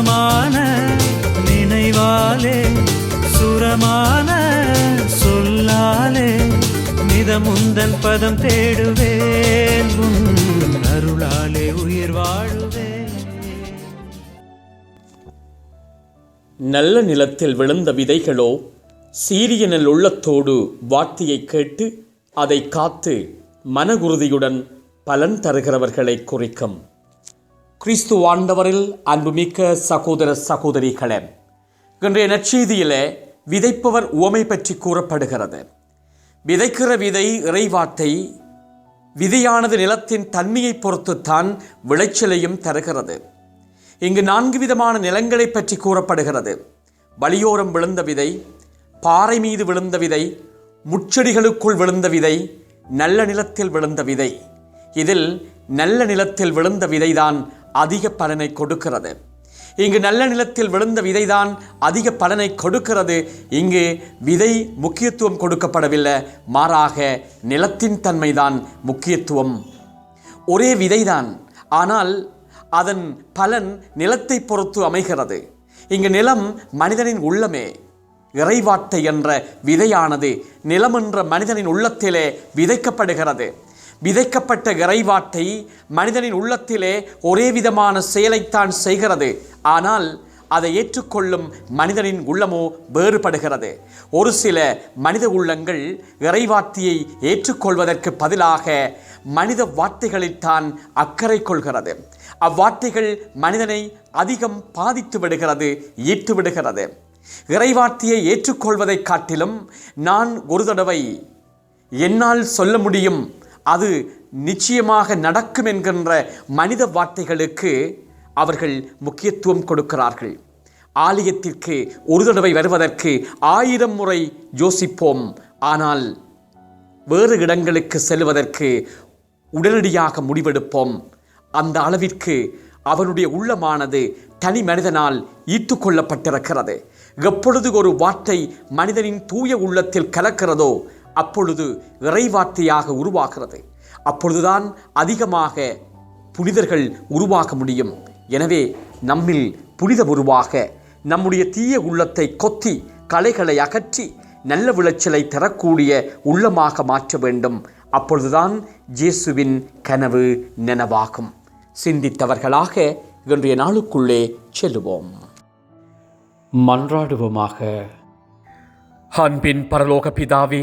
சுரமான நினைவாலே சுரமான சொல்லாலே மிதமுந்தன் பதம் தேடுவேன். அருளாலே உயிர் வாழுவேன். நல்ல நிலத்தில் விழுந்த விதைகளோ சீரிய உள்ளத்தோடு வார்த்தையை கேட்டு அதை காத்து மனகுருதியுடன் பலன் தருகிறவர்களை குறிக்கும். கிறிஸ்து ஆண்டவரில் அன்புமிக்க சகோதர சகோதரிகளே இன்றைய நற்செய்தியிலே விதைப்பவர் உவமை பற்றி கூறப்படுகிறது. விதைக்கிற விதை இறைவார்த்தை விதையானது நிலத்தின் தன்மையை பொறுத்துத்தான் விளைச்சலையும் தருகிறது. இங்கு நான்கு விதமான நிலங்களை பற்றி கூறப்படுகிறது. வழியோரம் விழுந்த விதை பாறை மீது விழுந்த விதை முச்செடிகளுக்குள் விழுந்த விதை நல்ல நிலத்தில் விழுந்த விதை. இதில் நல்ல நிலத்தில் விழுந்த விதைதான் அதிக பலனை கொடுக்கிறது. இங்கு நல்ல நிலத்தில் விழுந்த விதைதான் அதிக பலனை கொடுக்கிறது. இங்கு விதை முக்கியத்துவம் கொடுக்கப்படவில்லை. மாறாக நிலத்தின் தன்மைதான் முக்கியத்துவம். ஒரே விதைதான். ஆனால் அதன் பலன் நிலத்தை பொறுத்து அமைகிறது. இங்கு நிலம் மனிதனின் உள்ளமே. இறைவாட்டை என்ற விதையானது நிலம் என்ற மனிதனின் உள்ளத்திலே விதைக்கப்படுகிறது. விதைக்கப்பட்ட இறைவாட்டை மனிதனின் உள்ளத்திலே ஒரே விதமான செயலைத்தான் செய்கிறது. ஆனால் அதை ஏற்றுக்கொள்ளும் மனிதனின் உள்ளமோ வேறுபடுகிறது. ஒரு சில மனித உள்ளங்கள் இறைவார்த்தையை ஏற்றுக்கொள்வதற்கு பதிலாக மனித வார்த்தைகளில்தான் அக்கறை கொள்கிறது. அவ்வார்த்தைகள் மனிதனை அதிகம் பாதித்து விடுகிறது ஈர்த்து விடுகிறது. இறைவார்த்தையை ஏற்றுக்கொள்வதைக் காட்டிலும் நான் ஒரு தடவை என்னால் சொல்ல முடியும். அது நிச்சயமாக நடக்கும் என்கின்ற மனித வார்த்தைகளுக்கு அவர்கள் முக்கியத்துவம் கொடுக்கிறார்கள். ஆலயத்திற்கு ஒரு தடவை வருவதற்கு ஆயிரம் முறை யோசிப்போம். ஆனால் வேறு இடங்களுக்கு செல்வதற்கு உடனடியாக முடிவெடுப்போம். அந்த அளவிற்கு அவனுடைய உள்ளமானது தனி மனிதனால் ஈர்த்து கொள்ளப்பட்டிருக்கிறது. எப்பொழுது ஒரு வார்த்தை மனிதனின் தூய உள்ளத்தில் கலக்கிறதோ அப்பொழுது இறைவார்த்தையாக உருவாகிறது. அப்பொழுதுதான் அதிகமாக புனிதர்கள் உருவாக முடியும். எனவே நம்மில் புனித உருவாக நம்முடைய தீய உள்ளத்தை கொத்தி களைகளை அகற்றி நல்ல விளைச்சலை தரக்கூடிய உள்ளமாக மாற்ற வேண்டும். அப்பொழுதுதான் இயேசுவின் கனவு நனவாகும். சிந்தித்தவர்களாக இன்றைய நாளுக்குள்ளே செல்லுவோம். மன்றாடுவோமாக. அன்பின் பரலோக பிதாவே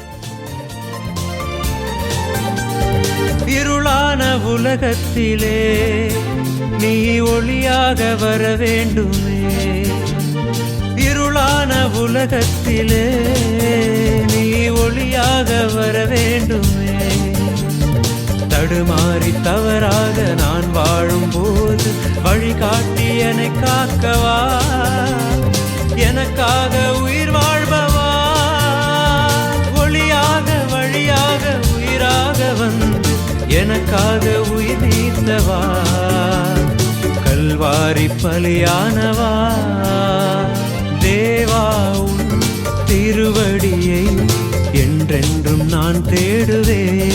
இருளான உலகத்திலே நீ ஒளியாக வர வேண்டுமே. இருளான உலகத்திலே நீ ஒளியாக வர வேண்டுமே. தடுமாறி தவறாக நான் வாழும்போது வழிகாட்டி என்னை காக்கவா? எனக்காக எனக்காக உயிர் நீத்தவா? கல்வாரி பலியானவா? தேவா திருவடியை என்றென்றும் நான் தேடுவேன்.